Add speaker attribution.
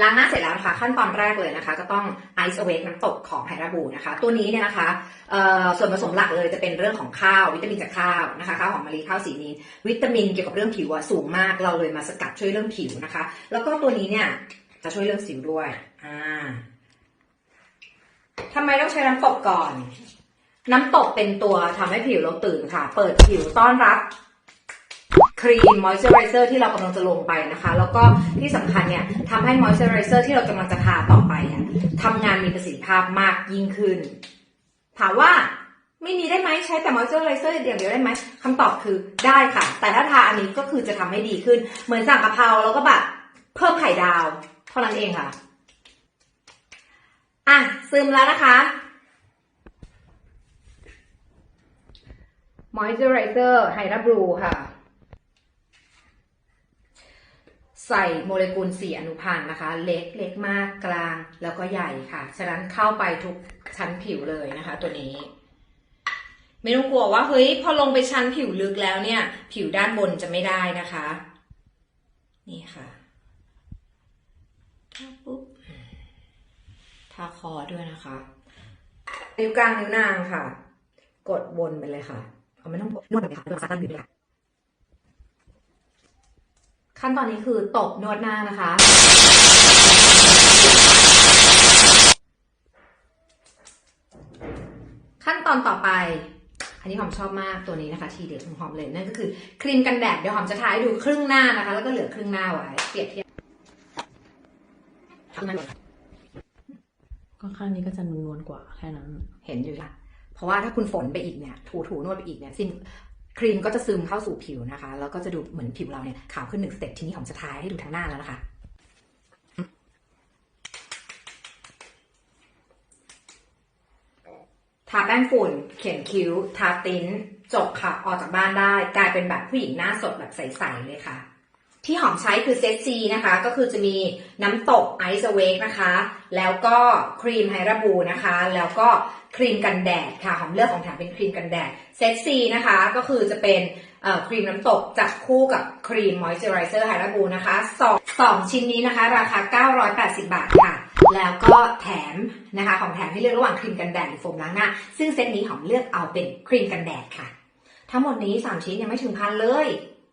Speaker 1: ล้างหน้าเสร็จแล้วนะคะขั้นตอนแรกเลยนะคะ ก็ต้อง Ice Awake น้ำตกของไฮราบูนะคะ ตัวนี้เนี่ยนะคะส่วนผสมหลักเลยจะเป็นเรื่องของข้าววิตามินจากข้าวนะคะข้าวหอมมะลิข้าวสีนีนวิตามินเกี่ยวกับเรื่องผิวอะสูงมากเราเลยมาสกัดช่วยเรื่องผิวนะคะ แล้วก็ตัวนี้เนี่ยจะช่วยเรื่องสิวด้วยอ่าทำไมต้องใช้น้ำตกก่อน น้ำตกเป็นตัวทำให้ผิวเราตื่นค่ะ เปิดผิวต้อนรับ ครีมมอยเจอไรเซอร์ที่เรากำลังจะลงไปนะคะ แล้วก็ที่สำคัญเนี่ยทำให้มอยเจอไรเซอร์ที่เรากำลังจะทาต่อไปเนี่ยทำงานมีประสิทธิภาพมากยิ่งขึ้น ถามว่าไม่มีได้ไหมใช้แต่มอยเจอร์ไรเซอร์อย่างเดียวได้ไหมคำตอบคือได้ค่ะ แต่ถ้าทาอันนี้ก็คือจะทำให้ดีขึ้น เหมือนสั่งกะเพราแล้วก็แบบเพิ่มไข่ดาวเท่านั้นเองค่ะ อะซึมแล้วนะคะ Moisturizer Hydra Blue ค่ะ ใส่โมเลกุลสีอนุพันธ์นะคะ เล็กเล็กมากกลางแล้วก็ใหญ่ค่ะ ฉะนั้นเข้าไปทุกชั้นผิวเลยนะคะ ตัวนี้ไม่ต้องกลัวว่าเฮ้ยพอลงไปชั้นผิวลึกแล้วเนี่ย ผิวด้านบนจะไม่ได้นะคะ นี่ค่ะทาปุ๊บทาคอด้วยนะคะนิ้วกลางนิ้วนางค่ะ กดวนไปเลยค่ะเอาไม่ต้องนวดแบบนี้ค่ะนวดขาตั้งผิวเลยค่ะ ขั้นตอนนี้คือตบนวดหน้านะคะ ขั้นตอนต่อไป อันนี้หอมชอบมากตัวนี้นะคะ ทีเด็ดของหอมเลยนั่นก็คือครีมกันแดดเดี๋ยวหอมจะทาให้ดูครึ่งหน้านะคะ แล้วก็เหลือครึ่งหน้าไว้เปรียบเทียบทำไมหมด
Speaker 2: ก็ข้างนี้ก็จะนวลๆกว่าแค่นั้น
Speaker 1: เห็นอยู่ละเพราะว่าถ้าคุณฝนไปอีกเนี่ย ถูถูนวดไปอีกเนี่ยซิม ครีมก็จะซึมเข้าสู่ผิวนะคะ แล้วก็จะดูเหมือนผิวเราเนี่ยขาวขึ้นหนึ่งสเต็ปทีนี้หอมจะทาให้ดูทางหน้าแล้วนะคะทาแป้งฝุ่น เขียนคิ้ว ทาติ้นจบค่ะ ออกจากบ้านได้ กลายเป็นแบบผู้หญิงหน้าสดแบบใส ๆ เลยค่ะ ที่หอมใช้คือเซตซีนะคะ ก็คือจะมีน้ำตกไอซ์เวกนะคะ แล้วก็ครีมไฮราบูนะคะ แล้วก็ครีมกันแดดค่ะ หอมเลือกของแถมเป็นครีมกันแดด เซตซีนะคะ ก็คือจะเป็นครีมน้ำตกจับคู่กับครีมมอยส์เจอไรเซอร์ไฮราบูนะคะสองสองชิ้นนี้นะคะ ราคา 980 บาทค่ะ แล้วก็แถมนะคะ ของแถมให้เลือกระหว่างครีมกันแดดหรือโฟมล้างหน้า ซึ่งเซตนี้หอมเลือกเอาเป็นครีมกันแดดค่ะ ทั้งหมดนี้ 3 ชิ้นยังไม่ถึงพันเลย